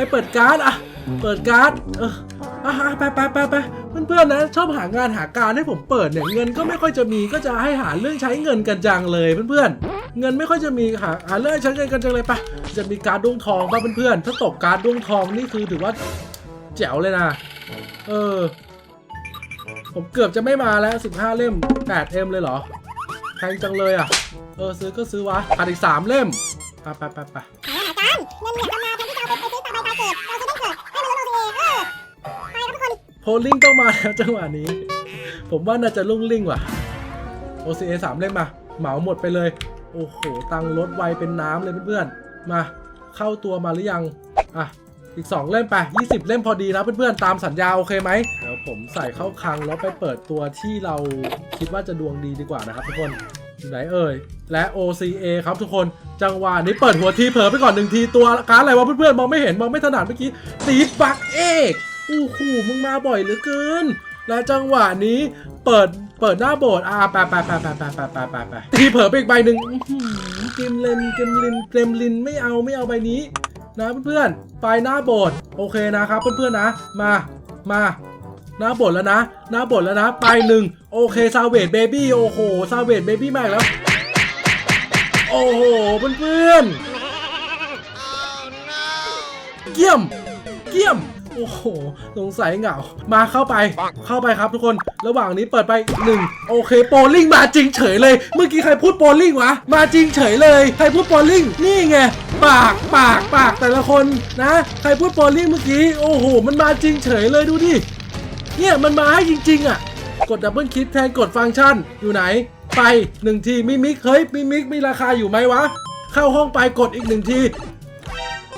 ไปเปิดการ์ดอะเปิดการ์ด เอออะไปไปไปไปเพื่อนๆนะชอบหางานหาการให้ผมเปิดเนี่ยเงินก็ไม่ค่อยจะมีก็จะให้หาเรื่องใช้เงินกันจังเลยเพื่อนๆเงินไม่ค่อยจะมีหาหาเรื่องใช้เงินกันจังเลยปะจะมีการ์ดดวงทองป่ะเพื่อนๆถ้าตกการ์ดดวงทองนี่คือถือว่าแจ๋วเลยนะ เออ ผมเกือบจะไม่มาแล้ว 15 เล่ม8เอ็มเลยเหรอแพงจังเลยอะ เออซื้อก็ซื้อวะขาดอีก 3 เล่ม ไปไปไปไปหาหาการเงินเนี่ยทำมาแทนที่จะเอาไป เกตเราซื้อต้องเกิด ให้มันรู้ตัวเองเออไปครับทุกคน โพลลิงต้องมาแล้วจังหวะนี้ ผมว่าน่าจะลุ่งลิ่งว่ะ OCA 3เล่มมา เหมาหมดไปเลย โอ้โห ตังค์ลดไวเป็นน้ำเลยเพื่อนๆ มาเข้าตัวมาหรือยัง อะ อีก 2 เล่มไป 20 เล่มพอดีนะเพื่อนๆ ตามสัญญาโอเคไหมเดี๋ยวผมใส่เข้าคลังแล้วไปเปิดตัวที่เราคิดว่าจะดวงดีดีกว่านะครับทุกคน ไหนเอ่ย และ OCA ครับทุกคนจังหวะนี้เปิดหัวทีเผลอไปก่อนหนึ่งทีตัวการอะไรวะเพื่อนๆมองไม่เห็นมองไม่ถนัดเมื่อกี้ตีบักเอกโอ้โหมึงมาบ่อยเหลือเกิน และจังหวะนี้เปิดเปิดหน้าโบสอ่าไปไปไปไปไปไปไปไปไปทีเผลอไปอีกใบหนึ่งเกมเลนเกมลินเกมลินไม่เอาไม่เอาใบนี้นะเพื่อนๆไปหน้าโบสโอเคนะครับเพื่อนๆนะ มามา หน้าบสถ์แล้วนะ หน้าบสถ์แล้วนะ ไปหนึ่งโอเคซาเวดเบบี้โอ้โหซาเวดเบบี้มากแล้ว โอ้โหเพื่อนๆเกี่ยมเกี่ยมโอ้โห สงสัยเหงา มาเข้าไป เข้าไปครับทุกคน ระหว่างนี้เปิดไป1โอเค โปลลิงมาจริงเฉยเลย เมื่อกี้ใครพูดโปลลิงวะ มาจริงเฉยเลย ใครพูดโปลลิงนี่ไง ปาก ปาก ปากแต่ละคนนะ ใครพูดโปลลิงเมื่อกี้ โอ้โห มันมาจริงเฉยเลยดูดิ เนี่ยมันมาให้จริง ๆ อะ กดดับเบิลคลิกแทนกดฟังก์ชันอยู่ไหน ไปหนึ่งทีมิมิกเฮ้ยมิมิกมีราคาอยู่ไหมวะ เข้าห้องไปกดอีกหนึ่งที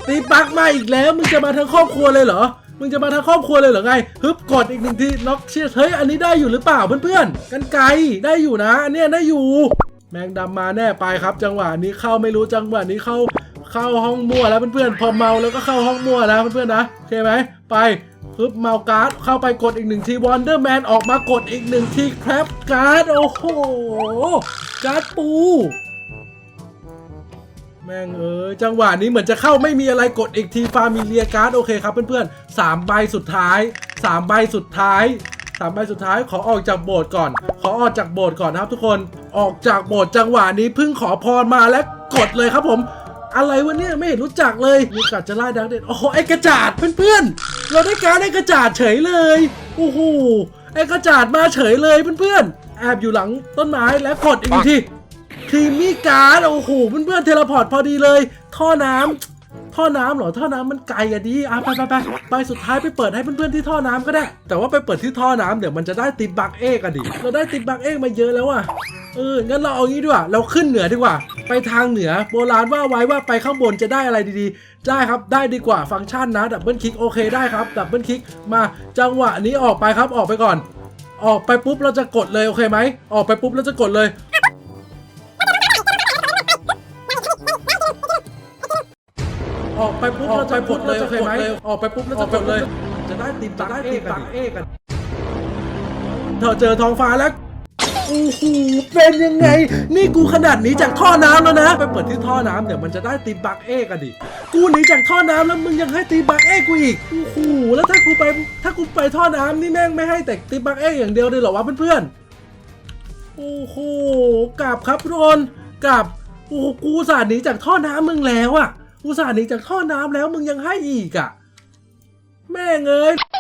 ตีปักมาอีกแล้ว มึงจะมาทั้งครอบครัวเลยเหรอมึงจะมาทั้งครอบครัวเลยเหรอไงฮึบกดอีกหนึ่งทีน็อกเชียร์เฮ้ยอันนี้ได้อยู่หรือเปล่าเพื่อนๆกันไกลได้อยู่นะอันเนี้ยได้อยู่ แมงดำมาแน่ไปครับ จังหวะนี้เข้าไม่รู้จังหวะนี้เข้าเข้าห้องมั่วแล้วเพื่อนๆพอเมาแล้วก็เข้าห้องมั่วแล้วเพื่อนๆนะโอเคไหมไป ฮึบเมาการ์ดเข้าไปกดอีกหนึ่งทีวอนเดอร์แมนออกมากดอีกหนึ่งทีแครับการ์ดโอ้โหการ์ดปู แม่งเอ้ยจังหวะนี้เหมือนจะเข้าไม่มีอะไรกดอีกทีฟามิเลียการ์ดโอเคครับเพื่อนๆสามใบสุดท้ายสามใบสุดท้ายสามใบสุดท้ายขอออกจากโบสถ์ก่อน ขอออกจากโบสถ์ก่อนนะครับทุกคนออกจากโบสถ์จังหวะนี้เพิ่งขอพรมาและกดเลยครับผมอะไรวะเนี่ยไม่เห็นรู้จักเลยมีกัดจะไล่ดังเด็ดโอ้โหไอกระจาดเพื่อนๆ เราได้การไอ้กระจาดเฉยเลย โอ้โห ไอ้กระจาดมาเฉยเลยเพื่อนๆ แอบอยู่หลังต้นไม้และกดอีกทีครีมมี่การ์ดโอ้โหเพื่อนๆเทเลพอร์ตพอดีเลย ท่อน้ำท่อน้ำเหรอท่อน้ำมันไกลอะดีอะไปไปไปไปสุดท้ายไปเปิดให้เพื่อนๆที่ท่อน้ำก็ได้ แต่ว่าไปเปิดที่ท่อน้ำเดี๋ยวมันจะได้ติดบักเอกอะดิเราได้ติดบักเอกมาเยอะแล้วอะเอองั้นเราเอางี้ดีกว่าเราขึ้นเหนือดีกว่า ไปทางเหนือโบราณว่าไว้ว่าไปข้างบนจะได้อะไรดีๆ ได้ครับ ได้ดีกว่าฟังก์ชันนะดับเบิลคลิกโอเคได้ครับดับเบิลคลิกมาจังหวะนี้ออกไปครับออกไปก่อน ออกไปปุ๊บเราจะกดเลยโอเคไหมออกไปปุ๊บเราจะกดเลยออกไปปุ๊บเราจะกดเลยโอเคไหมออกไปปุ๊บเราจะกดเลย จะได้ตีบักเอกันเอกันเธอเจอท้องฟ้าแล้ว โอ้โหเป็นยังไง นี่กูขนาดหนีจากท่อน้ำแล้วนะ ไปเปิดที่ท่อน้ำเดี๋ยวมันจะได้ตีบักเอกันดิ กูหนีจากท่อน้ำแล้วมึงยังให้ตีบักเอกกูอีก โอ้โห แล้วถ้ากูไป ถ้ากูไปท่อน้ำนี่แม่งไม่ให้แต่ตีบักเอกอย่างเดียวเลยเหรอวะเพื่อนๆ โอ้โหกลับครับทุกคนกลับ โอ้โห กูสาห์หนีจากท่อน้ำมึงแล้วอะอุตส่าห์หนีจากท่อน้ำแล้วมึงยังให้อีกอะแม่งเอ้ย